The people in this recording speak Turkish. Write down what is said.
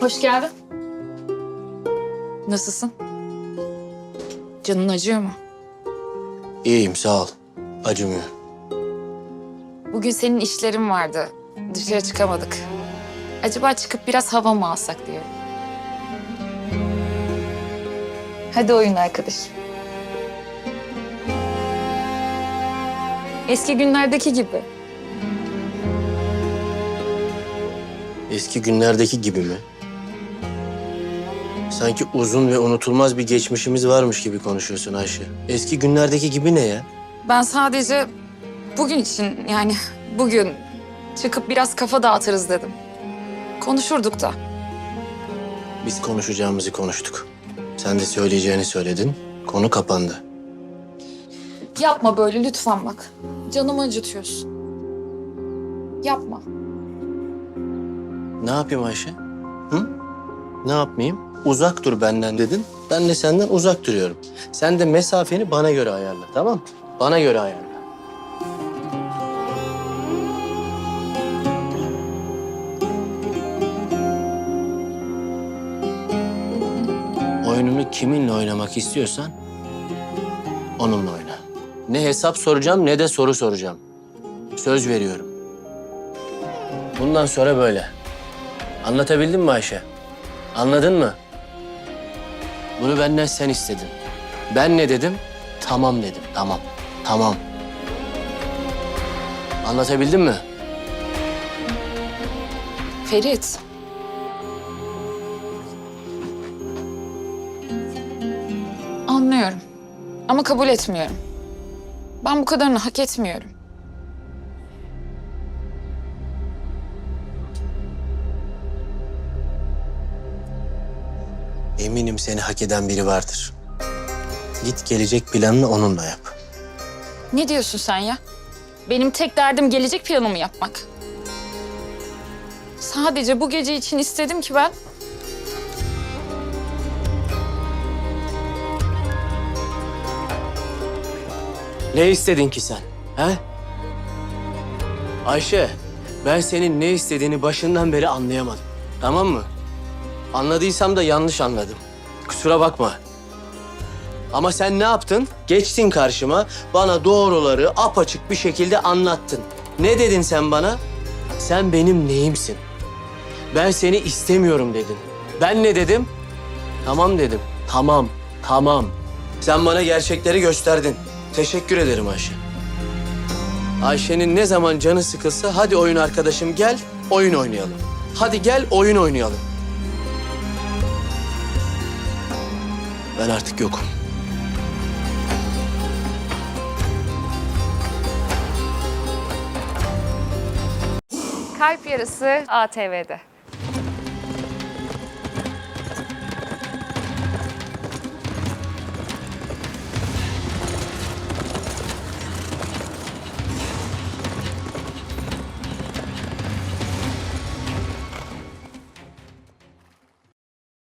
Hoş geldin. Nasılsın? Canın acıyor mu? İyiyim sağ ol. Acımıyor. Bugün senin işlerin vardı. Dışarı çıkamadık. Acaba çıkıp biraz hava mı alsak diyorum. Hadi oyun arkadaşım. Eski günlerdeki gibi. Eski günlerdeki gibi mi? Sanki uzun ve unutulmaz bir geçmişimiz varmış gibi konuşuyorsun Ayşe. Eski günlerdeki gibi ne ya? Ben sadece bugün için yani bugün çıkıp biraz kafa dağıtırız dedim. Konuşurduk da. Biz konuşacağımızı konuştuk. Sen de söyleyeceğini söyledin. Konu kapandı. Yapma böyle lütfen bak. Canımı acıtıyorsun. Yapma. Ne yapayım Ayşe? Hı? Ne yapmayayım? Uzak dur benden dedin. Ben de senden uzak duruyorum. Sen de mesafeni bana göre ayarla tamam mı? Bana göre ayarla. Oyununu kiminle oynamak istiyorsan onunla oyna. Ne hesap soracağım ne de soru soracağım. Söz veriyorum. Bundan sonra böyle. Anlatabildim mi Ayşe? Anladın mı? Bunu benden sen istedin. Ben ne dedim? Tamam dedim. Tamam. Tamam. Anlatabildim mi? Ferit. Anlıyorum. Ama kabul etmiyorum. Ben bu kadarını hak etmiyorum. Eminim seni hak eden biri vardır. Git gelecek planını onunla yap. Ne diyorsun sen ya? Benim tek derdim gelecek planımı yapmak. Sadece bu gece için istedim ki ben Ne istedin ki sen? He? Ayşe, ben senin ne istediğini başından beri anlayamadım. Tamam mı? Anladıysam da yanlış anladım. Kusura bakma. Ama sen ne yaptın? Geçtin karşıma, bana doğruları apaçık bir şekilde anlattın. Ne dedin sen bana? Sen benim neyimsin? Ben seni istemiyorum dedin. Ben ne dedim? Tamam dedim. Tamam, tamam. Sen bana gerçekleri gösterdin. Teşekkür ederim Ayşe. Ayşe'nin ne zaman canı sıkılsa hadi oyun arkadaşım gel oyun oynayalım. Hadi gel oyun oynayalım. Ben artık yokum. Kalp Yarısı ATV'de.